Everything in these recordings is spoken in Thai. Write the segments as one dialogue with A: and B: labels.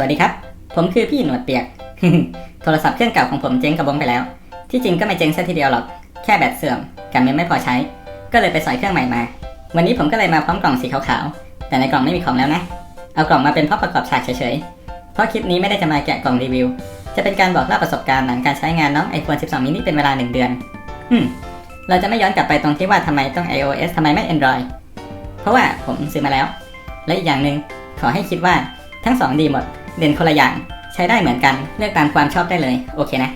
A: วัสดีครับ ผมคือพี่หนวดเปียก โทรศัพท์เครื่องเก่าของผมเจ๊งกระบงไปแล้ว ที่จริงก็ไม่เจ๊งซะทีเดียวหรอก แค่แบตเสื่อมกับเมมไม่พอใช้ ก็เลยไปสอยเครื่องใหม่มา วันนี้ผมก็เลยมาพร้อมกล่องสีขาวๆ แต่ในกล่องไม่มีของแล้วนะ เอากล่องมาเป็นพราะประกอบฉากเฉยๆ เพราะคลิปนี้ไม่ได้จะมาแกะกล่องรีวิว จะเป็นการบอกเล่าประสบการณ์หลังการใช้งานน้อง iPhone 12 mini เป็นเวลา 1 เดือน อืม เราจะไม่ย้อนกลับไปตรงที่ว่าทำไมต้อง iOS ทำไมไม่ Android เพราะว่าผมซื้อมาแล้ว และอีกอย่างหนึ่งขอให้คิดว่าทั้งสองดีหมด เด่นคนละอย่าง ใช้ได้เหมือนกัน เลือกตามความชอบได้เลย โอเคนะ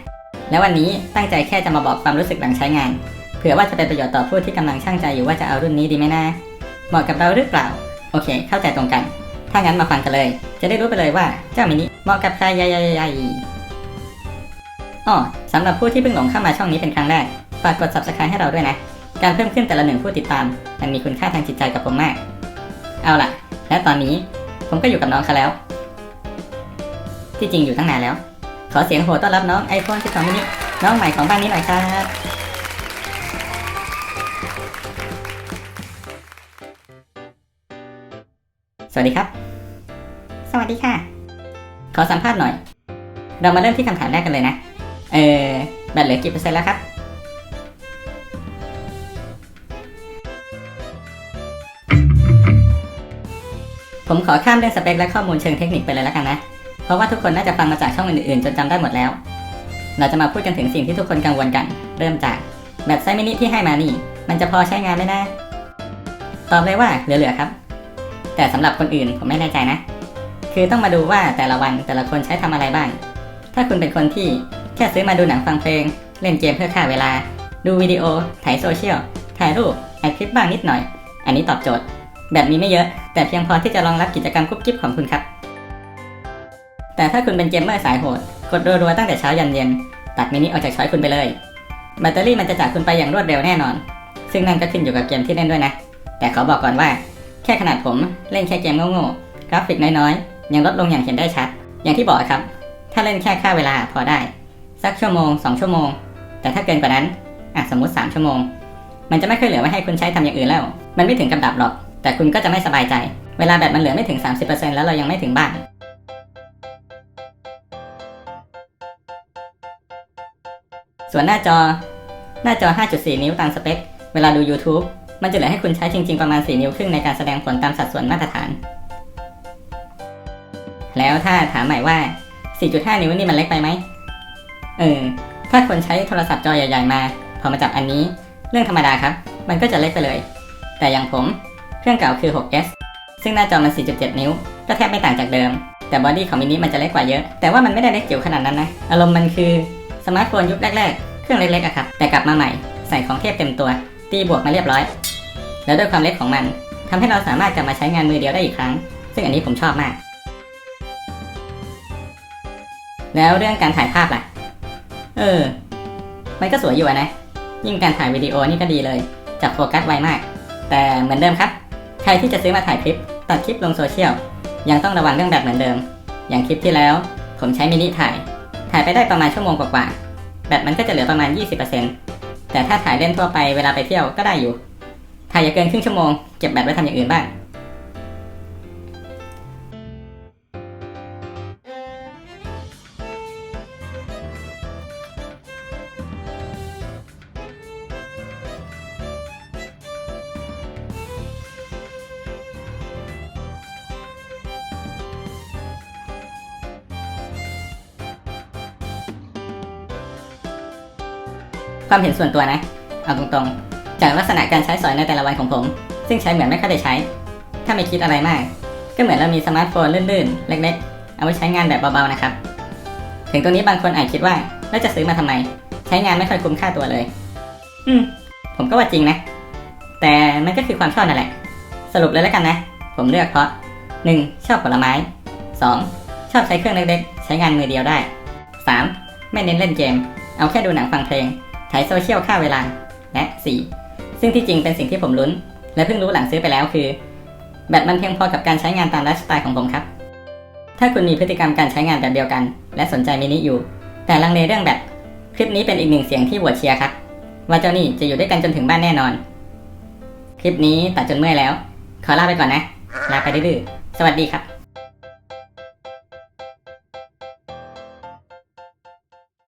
A: แล้ววันนี้ตั้งใจแค่จะมาบอกความรู้สึกหลังใช้งาน เผื่อว่าจะเป็นประโยชน์ต่อผู้ที่กำลังช่างใจอยู่ว่าจะเอารุ่นนี้ดีไหมนะ เหมาะกับเราหรือเปล่า โอเค เข้าใจตรงกัน ถ้างั้นมาฟังกันเลย จะได้รู้ไปเลยว่าเจ้ามินิเหมาะกับใครยายๆอ๋อสำหรับผู้ที่เพิ่งหลงเข้ามาช่องนี้เป็นครั้งแรก ฝากกด subscribe ให้เราด้วยนะ การเพิ่มขึ้นแต่ละหนึ่งผู้ติดตาม มันมีคุณค่าทางจิตใจกับผมมาก เอาล่ะ และตอนนี้ผมก็อยู่กับน้องเขาแล้ว ที่จริงอยู่ตั้งนานแล้ว ขอเสียงโหต้อนรับน้อง iPhone 12 mini น้องใหม่ของบ้านนี้หน่อยครับสวัสดีครับ สวัสดีค่ะ ขอสัมภาษณ์หน่อย เรามาเริ่มที่คำถามแรกกันเลยนะ เออแบตเหลือกี่เปอร์เซ็นต์แล้วครับ ผมขอข้ามเรื่องสเปคและข้อมูลเชิงเทคนิคไปเลยแล้วกันนะ เพราะว่าทุกคนน่าจะฟังมาจากช่องอื่นๆจนจำได้หมดแล้ว เราจะมาพูดกันถึงสิ่งที่ทุกคนกังวลกัน เริ่มจากแบตไซมินิที่ให้มานี่ มันจะพอใช้งานไหมนะ ตอบเลยว่าเหลือๆครับ แต่สำหรับคนอื่นผมไม่แน่ใจนะ คือต้องมาดูว่าแต่ละวันแต่ละคนใช้ทำอะไรบ้าง ถ้าคุณเป็นคนที่แค่ซื้อมาดูหนังฟังเพลง เล่นเกมเพื่อฆ่าเวลา ดูวิดีโอถ่ายโซเชียลถ่ายรูปอัดคลิปบ้างนิดหน่อย อันนี้ตอบโจทย์ แบบมีไม่เยอะ แต่เพียงพอที่จะรองรับกิจกรรมกุ๊บกิ๊บของคุณครับ แต่ถ้าคุณเป็นเกมเมอร์สายโหด กดรัวๆตั้งแต่เช้ายันเย็น ตัดมินิออกจากช้อยคุณไปเลย แบตเตอรี่มันจะจากคุณไปอย่างรวดเร็วแน่นอน ซึ่งนั่นก็ขึ้นอยู่กับเกมที่เล่นด้วยนะ แต่ขอบอกก่อนว่า แค่ขนาดผมเล่นแค่เกมโง่ๆ กราฟิกน้อยๆ ยังลดลงอย่างเห็นได้ชัด อย่างที่บอกครับ ถ้าเล่นแค่ค่าเวลาพอได้ สักชั่วโมง 2 ชั่วโมง แต่ถ้าเกินกว่านั้นอะสมมติ 3 ชั่วโมง มันจะไม่ค่อยเหลือไว้ให้คุณใช้ทำอย่างอื่นแล้ว มันไม่ถึงกับดับหรอก แต่คุณก็จะไม่สบายใจ เวลาแบตมันเหลือไม่ถึง 30%แล้วเรายังไม่ถึงบ้าน ส่วนหน้าจอ หน้าจอ 5.4 นิ้วตามสเปค เวลาดู YouTube มันจะเหลือให้คุณใช้จริง ๆ ประมาณ 4 นิ้วครึ่งในการแสดงผลตามสัดส่วนมาตรฐาน แล้วถ้าถามใหม่ว่า 4.5 นิ้วนี่มันเล็กไปไหม เออ ถ้าคนใช้โทรศัพท์จอใหญ่ ๆ มา พอมาจับอันนี้ เรื่องธรรมดาครับ มันก็จะเล็กไปเลย แต่อย่างผม เครื่องเก่าคือ 6s ซึ่งหน้าจอมัน 4.7 นิ้ว ก็แทบไม่ต่างจากเดิม แต่บอดี้ของมินิมันจะเล็กกว่าเยอะ แต่ว่ามันไม่ได้เล็กจิ๋วขนาดนั้นนะ อารมณ์มันคือ สมาร์ทโฟนยุคแรกๆ เครื่องเล็กๆอะครับ แต่กลับมาใหม่ ใส่ของเทพเต็มตัว ตีบวกมาเรียบร้อย แล้วด้วยความเล็กของมันทำให้เราสามารถกลับมาใช้งานมือเดียวได้อีกครั้ง ซึ่งอันนี้ผมชอบมาก แล้วเรื่องการถ่ายภาพล่ะ เออ มันก็สวยอยู่นะ ยิ่งการถ่ายวิดีโอนี่ก็ดีเลย จับโฟกัสไวมาก แต่เหมือนเดิมครับ ใครที่จะซื้อมาถ่ายคลิป ตัดคลิปลงโซเชียล ยังต้องระวังเรื่องแบตเหมือนเดิม อย่างคลิปที่แล้ว ผมใช้มินิถ่าย ถ่ายไปได้ประมาณชั่วโมงกว่าๆแบตมันก็จะเหลือประมาณ 20%แต่ถ้าถ่ายเล่นทั่วไปเวลาไปเที่ยวก็ได้อยู่ ถ่ายอย่าเกินครึ่งชั่วโมงเก็บแบตไว้ทำอย่างอื่นบ้าง ความเห็นส่วนตัวนะ เอาตรงๆ จากลักษณะการใช้สอยในแต่ละวันของผม ซึ่งใช้เหมือนไม่ค่อยได้ใช้ ถ้าไม่คิดอะไรมาก ก็เหมือนเรามีสมาร์ทโฟนลื่นๆ เล็กๆ เอาไว้ใช้งานแบบเบาๆนะครับ ถึงตรงนี้บางคนอาจคิดว่าแล้วจะซื้อมาทำไม ใช้งานไม่ค่อยคุ้มค่าตัวเลย อืม ผมก็ว่าจริงนะ แต่มันก็คือความชอบนั่นแหละ สรุปเลยแล้วกันนะ ผมเลือกเพราะ 1. ชอบผลไม้ 2. ชอบใช้เครื่องเล็กๆ ใช้งานมือเดียวได้ 3. ไม่เน้นเล่นเกม เอาแค่ดูหนังฟังเพลง ถ่ายโซเชียลฆ่าเวลา และ 4. ซึ่งที่จริงเป็นสิ่งที่ผมลุ้น และเพิ่งรู้หลังซื้อไปแล้วคือ แบตมันเพียงพอกับการใช้งานตามไลฟ์สไตล์ของผมครับ ถ้าคุณมีพฤติกรรมการใช้งานแบบเดียวกัน และสนใจมินิอยู่ แต่ลังเลเรื่องแบตคลิปนี้เป็นอีกหนึ่งเสียงที่หวตเชียร์ครับว่าเจ้านี่จะอยู่ด้วยกันจนถึงบ้านแน่นอน คลิปนี้ตัดจนเมื่อยแล้ว ขอลาไปก่อนนะ ลาไปดื้อสวัสดีครับ